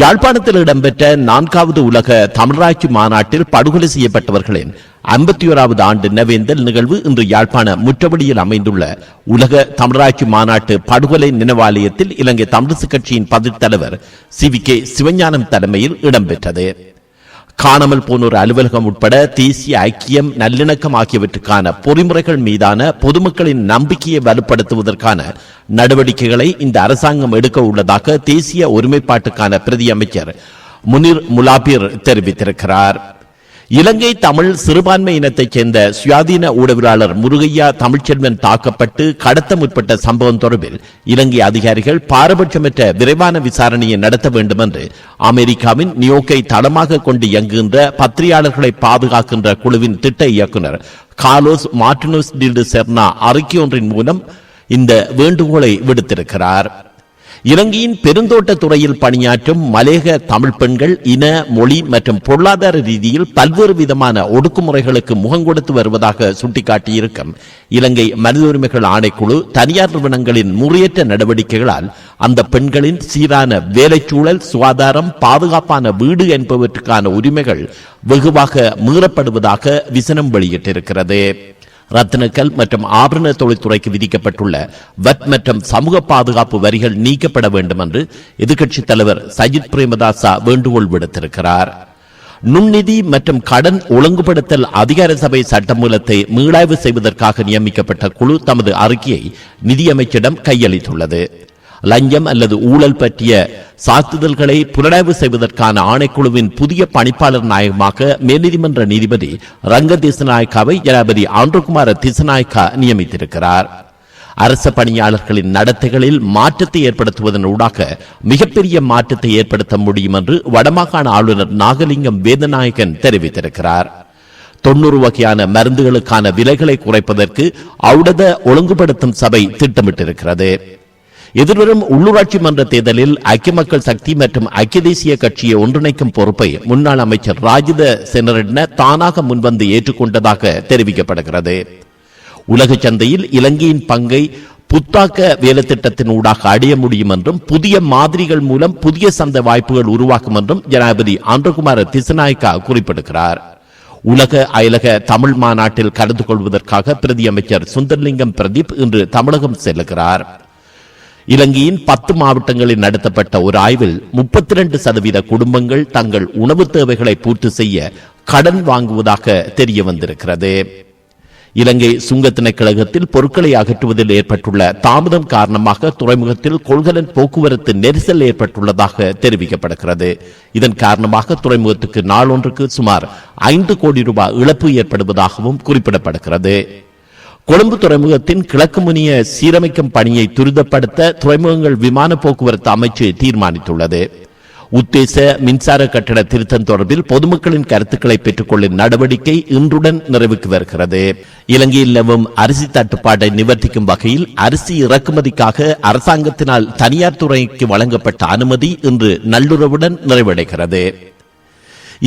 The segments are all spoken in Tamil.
யாழ்ப்பாணத்தில் இடம்பெற்ற நான்காவது உலக தமிழராட்சி மாநாட்டில் படுகொலை செய்யப்பட்டவர்களின் ஐம்பத்தி ஓராவது ஆண்டு நினைவேந்தல் நிகழ்வு இன்று யாழ்ப்பாண முற்றவழியில் அமைந்துள்ள உலக தமிழராட்சி மாநாட்டு படுகொலை நினைவாலயத்தில் இலங்கை தமிழிசு கட்சியின் பதிர் தலைவர் சி வி கே சிவஞானம் தலைமையில் இடம்பெற்றது. காணாமல் போனோர் அலுவலகம் உட்பட தேசிய ஐக்கியம் நல்லிணக்கம் ஆகியவற்றுக்கான பொறிமுறைகள் மீதான பொதுமக்களின் நம்பிக்கையை வலுப்படுத்துவதற்கான நடவடிக்கைகளை இந்த அரசாங்கம் எடுக்க உள்ளதாக தேசிய ஒருமைப்பாட்டுக்கான பிரதி அமைச்சர் முனிர் முலாபிர் தெரிவித்திருக்கிறார். இலங்கை தமிழ் சிறுபான்மை இனத்தைச் சேர்ந்த சுயாதீன ஊடகவியலாளர் முருகையா தமிழ்ச்செல்வன் தாக்கப்பட்டு கடத்த முற்பட்ட சம்பவம் தொடர்பில் இலங்கை அதிகாரிகள் பாரபட்சமற்ற விரைவான விசாரணையை நடத்த வேண்டும் என்று அமெரிக்காவின் நியோக்கை தளமாக கொண்டு இயங்குகின்ற பத்திரிகையாளர்களை பாதுகாக்கின்ற குழுவின் திட்ட இயக்குனர் கார்லோஸ் மார்டினோஸ் டில்டு செர்னா அறிக்கை ஒன்றின் மூலம் இந்த வேண்டுகோளை விடுத்திருக்கிறார். இலங்கையின் பெருந்தோட்ட துறையில் பணியாற்றும் மலேக தமிழ் பெண்கள் இன மொழி மற்றும் பொருளாதார ரீதியில் பல்வேறு விதமான ஒடுக்குமுறைகளுக்கு முகம் கொடுத்து வருவதாக சுட்டிக்காட்டியிருக்கும். இலங்கை மனித உரிமைகள் ஆணைக்குழு தனியார் நிறுவனங்களின் முறையற்ற நடவடிக்கைகளால் அந்த பெண்களின் சீரான வேலைச்சூழல் சுகாதாரம் பாதுகாப்பான வீடு என்பவற்றுக்கான உரிமைகள் வெகுவாக மீறப்படுவதாக விசனம் வெளியிட்டிருக்கிறது. ரத்தினக்கல் மற்றும் ஆபரண தொழில்துறைக்கு விதிக்கப்பட்டுள்ள வட் மற்றும் சமூக பாதுகாப்பு வரிகள் நீக்கப்பட வேண்டும் என்று எதிர்க்கட்சித் தலைவர் சஜித் பிரேமதாசா வேண்டுகோள் விடுத்திருக்கிறார். நுண்நிதி மற்றும் கடன் ஒழுங்குபடுத்தல் அதிகார சபை சட்டமூலத்தை மீளாய்வு செய்வதற்காக நியமிக்கப்பட்ட குழு தமது அறிக்கையை நிதியமைச்சரிடம் கையளித்துள்ளது. லஞ்சம் அல்லது ஊழல் பற்றிய சாத்துதல்களை புலனாய்வு செய்வதற்கான ஆணைக்குழுவின் புதிய பணிப்பாளர் நாயகமாக மேல்நீதிமன்ற நீதிபதி ரங்க திசநாயக்காவை ஜனாபதி ஆண்டுகுமார திசநாயக்கா நியமித்திருக்கிறார். அரச பணியாளர்களின் நடத்தைகளில் மாற்றத்தை ஏற்படுத்துவதன் ஊடாக மிகப்பெரிய மாற்றத்தை ஏற்படுத்த முடியும் என்று வடமாகாண ஆளுநர் நாகலிங்கம் வேதநாயகன் தெரிவித்திருக்கிறார். தொண்ணூறு வகையான மருந்துகளுக்கான விலைகளை குறைப்பதற்கு அவுடத ஒழுங்குபடுத்தும் சபை திட்டமிட்டிருக்கிறது. எதிர்வரும் உள்ளூராட்சி மன்ற தேர்தலில் ஐக்கிய மக்கள் சக்தி மற்றும் ஐக்கிய தேசிய கட்சியை ஒன்றிணைக்கும் பொறுப்பை முன்னாள் அமைச்சர் ராஜித செனரட்ன தானாக முன்வந்து ஏற்றுக்கொண்டதாக தெரிவிக்கப்படுகிறது. உலக சந்தையில் இலங்கையின் பங்கை புத்தாக்க வேலை திட்டத்தின் ஊடாக அடைய முடியும் என்றும் புதிய மாதிரிகள் மூலம் புதிய சந்தை வாய்ப்புகள் உருவாக்கும் என்றும் ஜனாதிபதி ஆந்திரகுமார திசநாயக்கா குறிப்பிடுகிறார். உலக அயலக தமிழ் மாநாட்டில் கலந்து கொள்வதற்காக பிரதி அமைச்சர் சுந்தர்லிங்கம் பிரதீப் இன்று தமிழகம் செல்லுகிறார். இலங்கையின் பத்து மாவட்டங்களில் நடத்தப்பட்ட ஒரு ஆய்வில் முப்பத்தி ரெண்டு சதவீத குடும்பங்கள் தங்கள் உணவு தேவைகளை பூர்த்தி செய்ய கடன் வாங்குவதாக தெரிய வந்திருக்கிறது இலங்கை சுங்க திணைக்கழகத்தில் பொருட்களை அகற்றுவதில் ஏற்பட்டுள்ள தாமதம் காரணமாக துறைமுகத்தில் கொள்கலன் போக்குவரத்து நெரிசல் ஏற்பட்டுள்ளதாக தெரிவிக்கப்படுகிறது. இதன் காரணமாக துறைமுகத்துக்கு நாளொன்றுக்கு சுமார் ஐந்து கோடி ரூபாய் இழப்பு ஏற்படுவதாகவும் குறிப்பிடப்படுகிறது. கொழும்பு துறைமுகத்தின் கிழக்கு முனிய சீரமைக்கும் பணியை துரிதப்படுத்த துறைமுகங்கள் விமான போக்குவரத்து அமைச்சு தீர்மானித்துள்ளது. உத்தேச மின்சார கட்டட திருத்தம் தொடர்பில் பொதுமக்களின் கருத்துக்களை பெற்றுக்கொள்ளும் நடவடிக்கை இன்றுடன் நிறைவுக்கு வருகிறது. இலங்கையில் நிலவும் அரிசி தட்டுப்பாட்டை நிவர்த்திக்கும் வகையில் அரிசி இறக்குமதிக்காக அரசாங்கத்தினால் தனியார் துறைக்கு வழங்கப்பட்ட அனுமதி இன்று நல்லுறவுடன் நிறைவடைகிறது.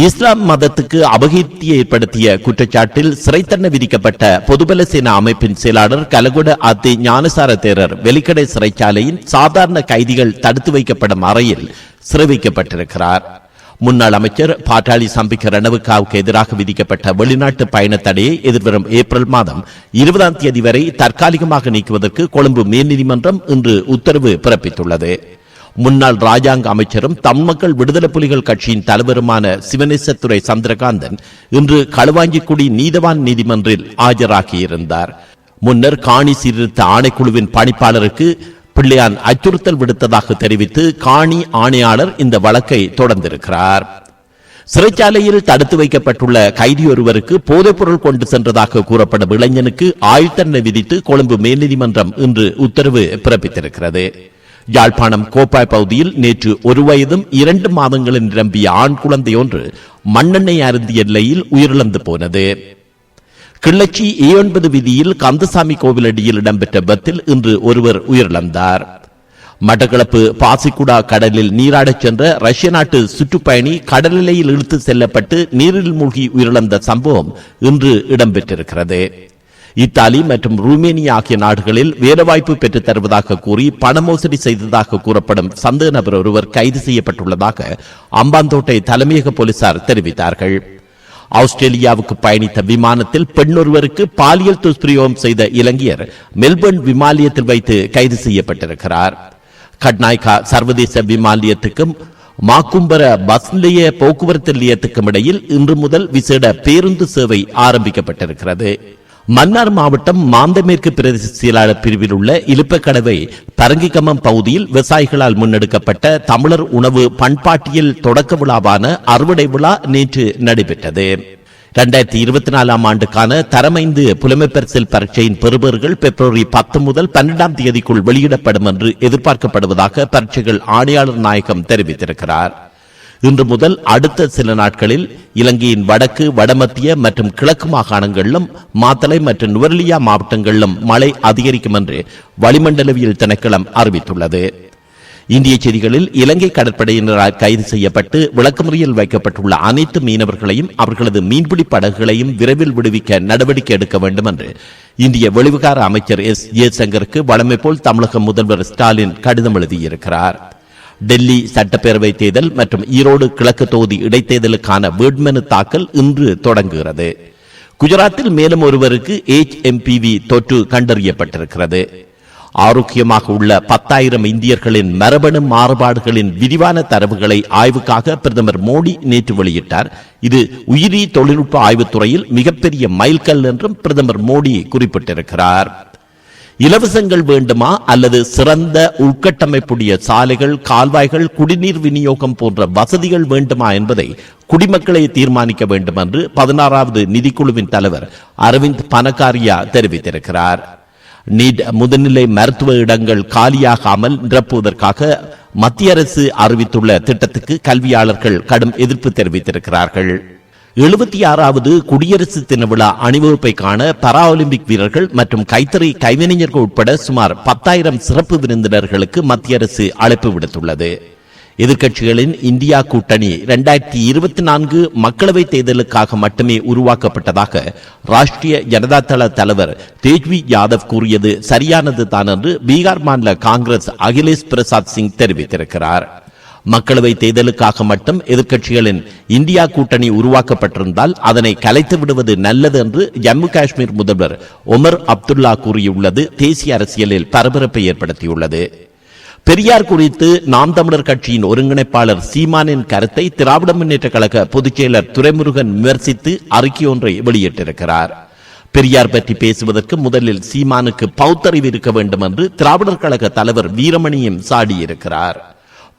இஸ்லாம் மதத்துக்கு அபகீர்த்தி ஏற்படுத்திய குற்றச்சாட்டில் சிறை தண்டனை விதிக்கப்பட்ட பொதுபல சேனா அமைப்பின் செயலாளர் கலகுட அத்தி ஞானசார தேரர் வெலிக்கடை சிறைச்சாலையின் சாதாரண கைதிகள் தடுத்து வைக்கப்படும் அறையில் சிறை வைக்கப்பட்டிருக்கிறார். முன்னாள் அமைச்சர் பாட்டாளி சம்பிக்க ரணவுக்காவுக்கு எதிராக விதிக்கப்பட்ட வெளிநாட்டு பயண தடையை எதிர்வரும் ஏப்ரல் மாதம் இருபதாம் தேதி வரை தற்காலிகமாக நீக்குவதற்கு கொழும்பு மேல்நீதிமன்றம் இன்று உத்தரவு பிறப்பித்துள்ளது. முன்னாள் ராஜாங்க அமைச்சரும் தமிழ் மக்கள் விடுதலை புலிகள் கட்சியின் தலைவருமான சிவனேசத்துறை சந்திரகாந்தன் இன்று களுவாஞ்சிக்குடி நீதவான் நீதிமன்றில் ஆஜராகியிருந்தார். முன்னர் காணி சீர்திருத்த ஆணைக்குழுவின் பணிப்பாளருக்கு பிள்ளையான் அச்சுறுத்தல் விடுத்ததாக தெரிவித்து காணி ஆணையாளர் இந்த வழக்கை தொடர்ந்திருக்கிறார். சிறைச்சாலையில் தடுத்து வைக்கப்பட்டுள்ள கைதி ஒருவருக்கு போதைப்பொருள் கொண்டு சென்றதாக கூறப்படும் இளைஞனுக்கு ஆயுள் தண்டனை விதித்து கொழும்பு மேல்நீதிமன்றம் இன்று உத்தரவு பிறப்பித்திருக்கிறது. யாழ்ப்பாணம் கோப்பாய் பகுதியில் நேற்று ஒரு வயதும் இரண்டு மாதங்களில் நிரம்பிய ஆண் குழந்தை ஒன்று மண்ணெண்ணெய் அருந்திய நிலையில் உயிரிழந்து போனது. கிள்ளச்சி ஏ ஒன்பது வீதியில் கந்தசாமி கோவிலடியில் இடம்பெற்ற விபத்தில் இன்று ஒருவர் உயிரிழந்தார். மட்டக்களப்பு பாசிக்குடா கடலில் நீராடச் சென்ற ரஷ்ய நாட்டு சுற்றுப்பயணி கடலிலையில் இழுத்து செல்லப்பட்டு நீரில் மூழ்கி உயிரிழந்த சம்பவம் இன்று இடம்பெற்றிருக்கிறது. இத்தாலி மற்றும் ருமேனியா ஆகிய நாடுகளில் வேலைவாய்ப்பு பெற்றுத் தருவதாக கூறி பண மோசடி செய்ததாக கூறப்படும் சந்தேக நபர் ஒருவர் கைது செய்யப்பட்டுள்ளதாக அம்பாந்தோட்டை தலைமையக போலீசார் தெரிவித்தார்கள். ஆஸ்திரேலியாவுக்கு பயணித்த விமானத்தில் பெண்ணொருவருக்கு பாலியல் துஷ்பிரயோகம் செய்த இலங்கையர் மெல்பர்ன் விமானியத்தில் வைத்து கைது செய்யப்பட்டிருக்கிறார். கட்நாய்கா சர்வதேச விமானியத்துக்கும் மாக்கும்பர பஸ் நிலைய போக்குவரத்து நிலையத்துக்கும் இடையில் இன்று முதல் விசேட பேருந்து சேவை ஆரம்பிக்கப்பட்டிருக்கிறது. மன்னார் மாவட்டம் மாந்தமேற்கு பிரதேச செயலாளர் பிரிவில் உள்ள இலுப்பக்கடவை பரங்கிக்கமம் பகுதியில் விவசாயிகளால் முன்னெடுக்கப்பட்ட தமிழர் உணவு பண்பாட்டியல் தொடக்க விழாவான அறுவடை விழா நேற்று நடைபெற்றது. இரண்டாயிரத்தி இருபத்தி நாலாம் ஆண்டுக்கான தரமைந்து புலமைப்பரிசில் பரீட்சையின் பெறுபவர்கள் பிப்ரவரி பத்து முதல் பன்னெண்டாம் தேதிக்குள் வெளியிடப்படும் என்று எதிர்பார்க்கப்படுவதாக பரீட்சைகள் ஆணையாளர் நாயகம் தெரிவித்திருக்கிறார். இன்று முதல் அடுத்த சில நாட்களில் இலங்கையின் வடக்கு வடமத்திய மற்றும் கிழக்கு மாகாணங்களிலும் மாத்தளை மற்றும் நுவர்லியா மாவட்டங்களிலும் மழை அதிகரிக்கும் என்று வளிமண்டலவியல் திணைக்களம் அறிவித்துள்ளது. இந்திய செய்திகளில் இலங்கை கடற்படையினரால் கைது செய்யப்பட்டு விளக்கமுறையில் வைக்கப்பட்டுள்ள அனைத்து மீனவர்களையும் அவர்களது மீன்பிடி படகுகளையும் விரைவில் விடுவிக்க நடவடிக்கை எடுக்க வேண்டும் என்று இந்திய வெளிவிகார அமைச்சர் எஸ். ஜெய்சங்கருக்கு வழமை போல் தமிழக முதல்வர் ஸ்டாலின் கடிதம் எழுதியிருக்கிறார். டெல்லி சட்டப்பேரவை தேர்தல் மற்றும் ஈரோடு கிழக்கு தொகுதி இடைத்தேர்தலுக்கான வேட்புமனு தாக்கல் இன்று தொடங்குகிறது. குஜராத்தில் மேலும் ஒருவருக்கு எச் எம்பிவி தொற்று கண்டறியப்பட்டிருக்கிறது. ஆரோக்கியமாக உள்ள பத்தாயிரம் இந்தியர்களின் மரபணு மாறுபாடுகளின் விரிவான தரவுகளை ஆய்வுக்காக பிரதமர் மோடி நேற்று வெளியிட்டார். இது உயிரி தொழில்நுட்ப ஆய்வுத்துறையில் மிகப்பெரிய மைல்கல் என்றும் பிரதமர் மோடி குறிப்பிட்டிருக்கிறார். இலவசங்கள் வேண்டுமா அல்லது சிறந்த உள்கட்டமைப்புடைய சாலைகள் கால்வாய்கள் குடிநீர் விநியோகம் போன்ற வசதிகள் வேண்டுமா என்பதை குடிமக்களை தீர்மானிக்க வேண்டும் என்று பதினாறாவது நிதிக்குழுவின் தலைவர் அரவிந்த் பனகாரியா தெரிவித்திருக்கிறார். நீட் முதுநிலை மருத்துவ இடங்கள் காலியாகாமல் நிரப்புவதற்காக மத்திய அரசு அறிவித்துள்ள திட்டத்துக்கு கல்வியாளர்கள் கடும் எதிர்ப்பு தெரிவித்திருக்கிறார்கள். எழுபத்தி ஆறாவது குடியரசு தின விழா அணிவகுப்பை காண பரா ஒலிம்பிக் வீரர்கள் மற்றும் கைத்தறி கைவினைஞர்கள் உட்பட சுமார் பத்தாயிரம் சிறப்பு விருந்தினர்களுக்கு மத்திய அரசு அழைப்பு விடுத்துள்ளது. எதிர்க்கட்சிகளின் இந்தியா கூட்டணி இரண்டாயிரத்தி இருபத்தி நான்கு மக்களவைத் தேர்தலுக்காக மட்டுமே உருவாக்கப்பட்டதாக ராஷ்டிரிய ஜனதா தள தலைவர் தேஜ்வி யாதவ் கூறியது சரியானது தான் என்று பீகார் மாநில காங்கிரஸ் அகிலேஷ் பிரசாத் சிங் தெரிவித்திருக்கிறார். மக்களவை தேர்தலுக்காக மட்டும் எதிர்க்கட்சிகளின் இந்தியா கூட்டணி உருவாக்கப்பட்டிருந்தால் அதனை கலைத்து விடுவது நல்லது என்று ஜம்மு காஷ்மீர் முதல்வர் ஒமர் அப்துல்லா கூறியுள்ளது. தேசிய அரசியலில் பரபரப்பை ஏற்படுத்தியுள்ளது. பெரியார் குறித்து நாம் தமிழர் கட்சியின் ஒருங்கிணைப்பாளர் சீமானின் கருத்தை திராவிட முன்னேற்ற கழக பொதுச் செயலர் துரைமுருகன் விமர்சித்து அறிக்கை ஒன்றை வெளியிட்டிருக்கிறார். பெரியார் பற்றி பேசுவதற்கு முதலில் சீமானுக்கு பௌத்தறிவு இருக்க வேண்டும் என்று திராவிடர் கழக தலைவர் வீரமணியும் சாடியிருக்கிறார்.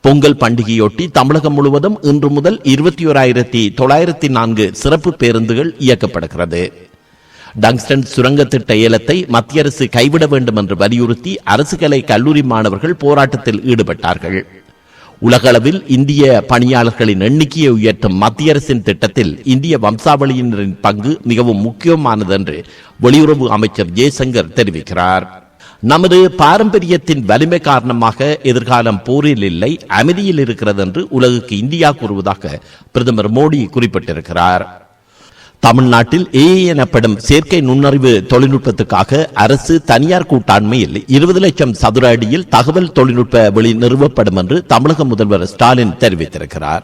பொங்கல் பண்டிகையொட்டி தமிழகம் முழுவதும் இன்று முதல் இருபத்தி ஓராயிரத்தி தொள்ளாயிரத்தி நான்கு சிறப்பு பேருந்துகள் இயக்கப்படுகிறது. டங்ஸ்டன் சுரங்க திட்ட ஏலத்தை மத்திய அரசு கைவிட வேண்டும் என்று வலியுறுத்தி அரசு கலை கல்லூரி மாணவர்கள் போராட்டத்தில் ஈடுபட்டார்கள். உலகளவில் இந்திய பணியாளர்களின் எண்ணிக்கையை உயர்த்தும் மத்திய அரசின் திட்டத்தில் இந்திய வம்சாவளியினரின் பங்கு மிகவும் முக்கியமானது என்று வெளியுறவு அமைச்சர் ஜெய்சங்கர் தெரிவிக்கிறார். நமது பாரம்பரியத்தின் வலிமை காரணமாக எதிர்காலம் போரில் இல்லை அமைதியில் இருக்கிறது என்று உலகுக்கு இந்தியா கூறுவதாக பிரதமர் மோடி குறிப்பிட்டிருக்கிறார். தமிழ்நாட்டில் ஏஐ எனப்படும் செயற்கை நுண்ணறிவு தொழில்நுட்பத்துக்காக அரசு தனியார் கூட்டாண்மையில் இருபது லட்சம் சதுர அடியில் தகவல் தொழில்நுட்ப வெளி நிறுவப்படும் என்று தமிழக முதல்வர் ஸ்டாலின் தெரிவித்திருக்கிறார்.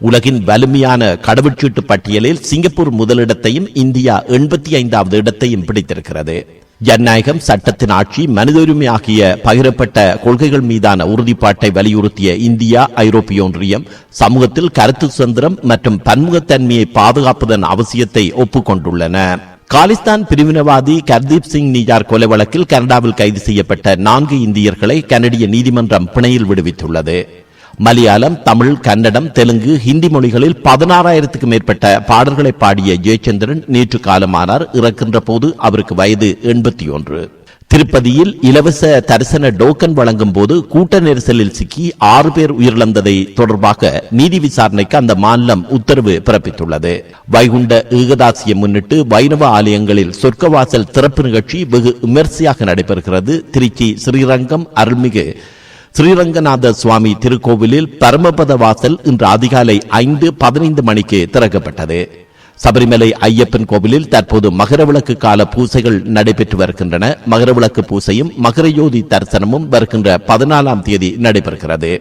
உலகின் வலிமையான கடவுச்சீட்டு பட்டியலில் சிங்கப்பூர் முதலிடத்தையும் இந்தியா எண்பத்தி ஐந்தாவது இடத்தையும் பிடித்திருக்கிறது. ஜனநாயகம் சட்டத்தின் ஆட்சி மனித உரிமை ஆகிய பகிரப்பட்ட கொள்கைகள் மீதான உறுதிப்பாட்டை வலியுறுத்திய இந்தியா ஐரோப்பிய ஒன்றியம் சமூகத்தில் கருத்து சுதந்திரம் மற்றும் பன்முகத்தன்மையை பாதுகாப்பதன் அவசியத்தை ஒப்புக்கொண்டுள்ளன. காலிஸ்தான் பிரிவினவாதி கர்தீப் சிங் நிஜார் கொலை வழக்கில் கனடாவில் கைது செய்யப்பட்ட நான்கு இந்தியர்களை கனடிய நீதிமன்றம் பிணையில் விடுவித்துள்ளது. மலையாளம் தமிழ் கன்னடம் தெலுங்கு ஹிந்தி மொழிகளில் பதினாறாயிரத்துக்கு மேற்பட்ட பாடல்களை பாடிய ஜெயச்சந்திரன் நேற்று காலமானார். இறக்கின்ற போது அவருக்கு வயது எண்பத்தி ஒன்று திருப்பதியில் இலவச தரிசன டோக்கன் வழங்கும் போது கூட்ட நெரிசலில் சிக்கி ஆறு பேர் உயிரிழந்ததை தொடர்பாக நீதி விசாரணைக்கு அந்த மாநிலம் உத்தரவு பிறப்பித்துள்ளது. வைகுண்ட ஏகதாசியை முன்னிட்டு வைணவ ஆலயங்களில் சொர்க்கவாசல் திறப்பு நிகழ்ச்சி வெகு விமர்சையாக நடைபெறுகிறது. திருச்சி ஸ்ரீரங்கம் அருள்மிகு ஸ்ரீரங்கநாத சுவாமி திருக்கோவிலில் பரமபத வாசல் இன்று அதிகாலை ஐந்து பதினைந்து மணிக்கு திறக்கப்பட்டது. சபரிமலை ஐயப்பன் கோவிலில் தற்போது மகரவிளக்கு கால பூசைகள் நடைபெற்று வருகின்றன. மகரவிளக்கு பூசையும் மகரயோதி தரிசனமும் வருகின்ற பதினாலாம் தேதி நடைபெறுகிறது.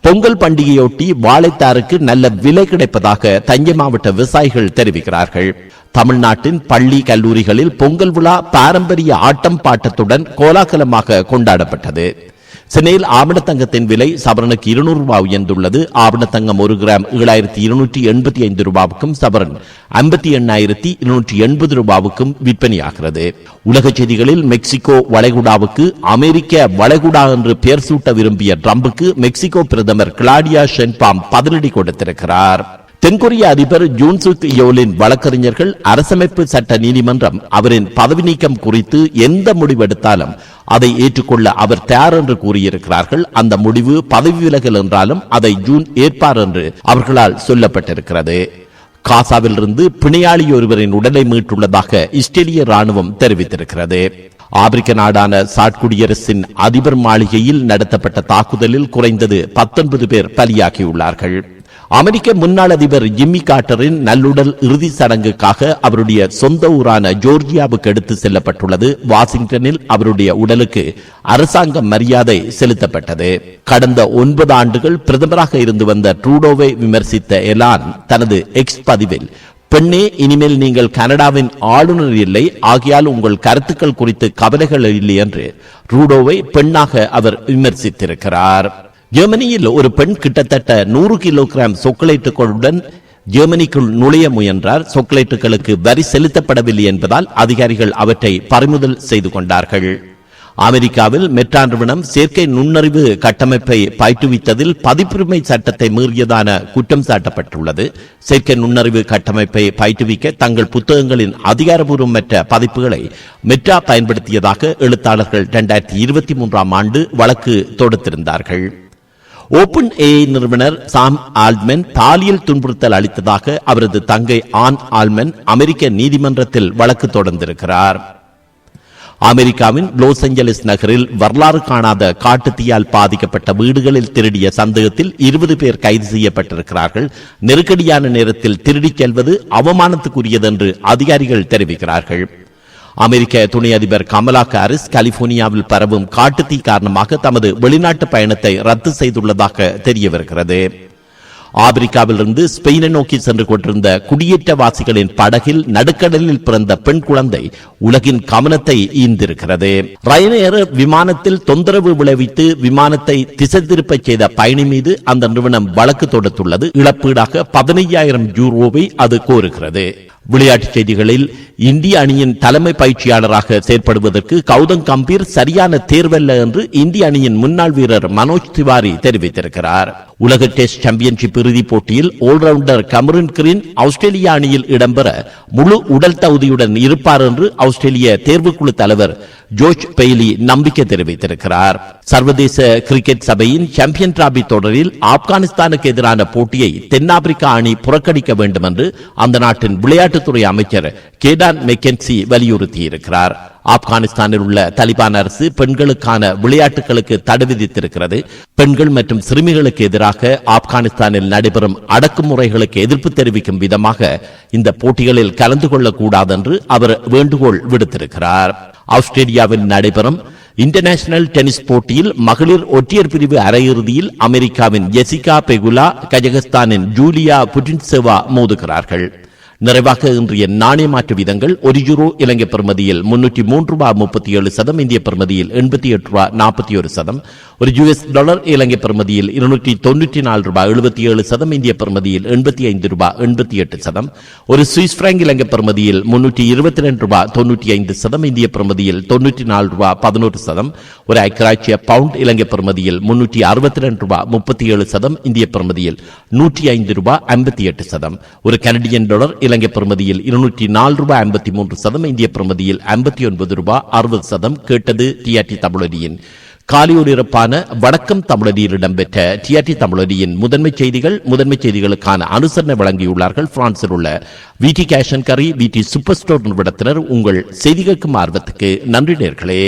பொங்கல் பண்டிகையொட்டி வாழைத்தாருக்கு நல்ல விலை கிடைப்பதாக தஞ்சை மாவட்ட விவசாயிகள் தெரிவிக்கிறார்கள். தமிழ்நாட்டின் பள்ளி கல்லூரிகளில் பொங்கல் விழா பாரம்பரிய ஆட்டம் பாட்டத்துடன் கோலாகலமாக கொண்டாடப்பட்டது. சென்னையில் ஆவணத்தங்கத்தின் விலை சவரனுக்கு இருநூறு ரூபாய் உயர்ந்துள்ளது. ஆவணத்தங்கம் ஒரு கிராம் ஏழாயிரத்தி இருநூற்றி எண்பத்தி ஐந்து ரூபாவுக்கும் சவரன் ஐம்பத்தி எண்ணாயிரத்தி இருநூற்றி எண்பது ரூபாவுக்கும் விற்பனையாகிறது. உலக செய்திகளில் மெக்சிகோ வளைகுடாவுக்கு அமெரிக்க வளைகுடா என்று பெயர் சூட்ட விரும்பிய ட்ரம்புக்கு மெக்சிகோ பிரதமர் கிளாடியா ஷென்பாம் பதிலடி கொடுத்திருக்கிறார். தென்கொரிய அதிபர் ஜூன்சுக் யோலின் வழக்கறிஞர்கள் அரசமைப்பு சட்ட நீதிமன்றம் அவரின் பதவி நீக்கம் குறித்து எந்த முடிவெடுத்தாலும் அதை ஏற்றுக்கொள்ள அவர் தயார் என்று கூறியிருக்கிறார்கள். அந்த முடிவு பதவி விலகல் என்றாலும் அதை ஜூன் ஏற்பார் என்று அவர்களால் சொல்லப்பட்டிருக்கிறது. காசாவிலிருந்து பிணையாளி ஒருவரின் உடலை மீட்டுள்ளதாக இஸ்ரேலிய ராணுவம் தெரிவித்திருக்கிறது. ஆப்பிரிக்க நாடான சாட் குடியரசின் அதிபர் மாளிகையில் நடத்தப்பட்ட தாக்குதலில் குறைந்தது பத்தொன்பது பேர் பலியாகியுள்ளார்கள். அமெரிக்க முன்னாள் அதிபர் ஜிம்மி கார்ட்டரின் நல்லுடல் இறுதி சடங்குக்காக அவருடைய சொந்த ஊரான ஜோர்ஜியாவுக்கு எடுத்து செல்லப்பட்டுள்ளது. வாஷிங்டனில் அவருடைய உடலுக்கு அரசாங்க மரியாதை செலுத்தப்பட்டது. கடந்த ஒன்பது ஆண்டுகள் பிரதமராக இருந்து வந்த ட்ரூடோவை விமர்சித்த எலான் தனது எக்ஸ் பதிவில் பெண்ணே இனிமேல் நீங்கள் கனடாவின் ஆளுநர் இல்லை ஆகையால் உங்கள் கருத்துக்கள் குறித்து கவலைகள் இல்லை என்று ரூடோவை பெண்ணாக அவர் விமர்சித்திருக்கிறார். ஜெர்மனியில் ஒரு பெண் கிட்டத்தட்ட நூறு கிலோகிராம் சொக்கலேட்டுகளுடன் ஜெர்மனிக்குள் நுழைய முயன்றார். சொக்கலேட்டுகளுக்கு வரி செலுத்தப்படவில்லை என்பதால் அதிகாரிகள் அவற்றை பறிமுதல் செய்து கொண்டார்கள். அமெரிக்காவில் மெட்ரா நிறுவனம் செயற்கை நுண்ணறிவு கட்டமைப்பை பயிற்றுவித்ததில் பதிப்புரிமை சட்டத்தை மீறியதான குற்றம் சாட்டப்பட்டுள்ளது. செயற்கை நுண்ணறிவு கட்டமைப்பை பயிற்றுவிக்க தங்கள் புத்தகங்களின் அதிகாரபூர்வமற்ற பதிப்புகளை மெட்ரா பயன்படுத்தியதாக எழுத்தாளர்கள் இரண்டாயிரத்தி இருபத்தி மூன்றாம் ஆண்டு வழக்கு தொடுத்திருந்தார்கள். ஓபன் ஏஐ நிறுவனர் சாம் ஆல்ட்மென் பாலியல் துன்புறுத்தல் அளித்ததாக அவரது தங்கை ஆன் ஆல்மென் அமெரிக்க நீதிமன்றத்தில் வழக்கு தொடர்ந்திருக்கிறார். அமெரிக்காவின் லாஸ் ஏஞ்சலிஸ் நகரில் வரலாறு காணாத காட்டுத்தீயால் பாதிக்கப்பட்ட வீடுகளில் திருடிய சந்தேகத்தில் இருபது பேர் கைது செய்யப்பட்டிருக்கிறார்கள். நெருக்கடியான நேரத்தில் திருடிச் செல்வது அவமானத்துக்குரியது என்று அதிகாரிகள் தெரிவிக்கிறார்கள். அமெரிக்க துணை அதிபர் கமலா ஹாரிஸ் கலிபோர்னியாவில் பரவும் காட்டுத்தீ காரணமாக தமது வெளிநாட்டு பயணத்தை ரத்து செய்துள்ளதாக தெரிய வருகிறது. ஆப்பிரிக்காவிலிருந்து ஸ்பெயினை நோக்கி சென்று கொண்டிருந்த குடியேற்றவாசிகளின் படகில் நடுக்கடலில் பிறந்த பெண் குழந்தை உலகின் கவனத்தை ஈந்திருக்கிறது ரயனேர் விமானத்தில் தொந்தரவு விளைவித்து விமானத்தை திசை திருப்பச் செய்த பயணி மீது அந்த நிறுவனம் வழக்கு தொடுத்துள்ளது. இழப்பீடாக பதினையாயிரம் யூரோவை அது கோருகிறது. விளையாட்டுச் செய்திகளில் இந்திய அணியின் தலைமை பயிற்சியாளராக செயற்படுவதற்கு கௌதம் கம்பீர் சரியான தேர்வல்ல என்று இந்திய அணியின் முன்னாள் வீரர் மனோஜ் திவாரி தெரிவித்திருக்கிறார். உலக டெஸ்ட் சாம்பியன்ஷிப் இறுதிப் போட்டியில் ஆல்ரவுண்டர் கமரின் கிரீன் ஆஸ்திரேலிய அணியில் இடம்பெற முழு உடல் தகுதியுடன் இருப்பார் என்று ஆஸ்திரேலிய தேர்வுக்குழு தலைவர் ஜோர்ஜ் பெய்லி நம்பிக்கை தெரிவித்திருக்கிறார். சர்வதேச கிரிக்கெட் சபையின் சாம்பியன் டிராபி தொடரில் ஆப்கானிஸ்தானுக்கு எதிரான போட்டியை தென்னாப்பிரிக்கா அணி புறக்கணிக்க வேண்டும் என்று அந்த நாட்டின் விளையாட்டு விளையாட்டுத்துறை அமைச்சர் கேடான் மெக்கென்சி வலியுறுத்தியிருக்கிறார். ஆப்கானிஸ்தானில் உள்ள தலிபான் அரசு பெண்களுக்கான விளையாட்டுகளுக்கு தடை விதித்திருக்கிறது. பெண்கள் மற்றும் சிறுமிகளுக்கு எதிராக ஆப்கானிஸ்தானில் நடைபெறும் அடக்குமுறைகளுக்கு எதிர்ப்பு தெரிவிக்கும் விதமாக இந்த போட்டிகளில் கலந்து கொள்ளக்கூடாது என்று அவர் வேண்டுகோள் விடுத்திருக்கிறார். ஆஸ்திரேலியாவில் நடைபெறும் இன்டர்நேஷனல் டென்னிஸ் போட்டியில் மகளிர் ஒற்றையர் பிரிவு அரையிறுதியில் அமெரிக்காவின் ஜெசிகா பெகுலா கஜகஸ்தானின் ஜூலியா புட்டின்செவா மோதுகிறார்கள். நிறைவாக இன்றைய நாணய மாற்று வீதங்கள் ஒரு யூரோ இலங்கை பெறுமதியில் முன்னூற்றி மூன்று ரூபாய் முப்பத்தி ஏழு சதம் இந்திய பெறுமதியில் எண்பத்தி எட்டு ரூபாய் நாற்பத்தி ஒரு சதம். ஒரு யுஎஸ் டாலர் இலங்கை பெறுமதியில் இருநூற்றி தொண்ணூற்றி நாலு ரூபாய் எழுபத்தி ஏழு சதம் இந்திய பெறுமதியில் எண்பத்தி ஐந்து ரூபாய் எண்பத்தி எட்டு சதம் ஒரு சுவிஸ் பிராங்க் இலங்கை பெறுமதியில் முன்னூற்றி இருபத்தி ரெண்டு ரூபாய் தொண்ணூற்றி ஐந்து சதம் இந்திய பெறுமதியில் தொண்ணூற்றி நாலு ரூபாய் பதினோரு சதம் ஒரு ஐக்கராட்சிய பவுண்ட் இலங்கை பெறுமதியில் முன்னூற்றி அறுபத்தி ரெண்டு ரூபாய் முப்பத்தி ஏழு சதம் இந்திய பெறுமதியில் நூற்றி ஐந்து ரூபாய் ஐம்பத்தி எட்டு சதம் ஒரு கனடியன் டாலர் இலங்கை பிரமதியில் இருநூற்றி நாலு ரூபாய் ஐம்பத்தி மூன்று சதம் இந்திய பிரமதியில் ஐம்பத்தி ஒன்பது ரூபாய் அறுபது சதம் கேட்டது டிஆர்டி தமிழொலியின் காலியொலிரப்பான வணக்கம் தமிழடியில் இடம்பெற்ற டிஆர்டி தமிழடியின் முதன்மை செய்திகள் முதன்மை செய்திகளுக்கான அனுசரணை வழங்கியுள்ளார்கள். பிரான்சில் உள்ள விடி கேஷன் கரி விடி சூப்பர் ஸ்டோர் நிறுவனத்தினர் உங்கள் செய்தி கேட்கும் ஆர்வத்துக்கு நன்றி நேர்களே.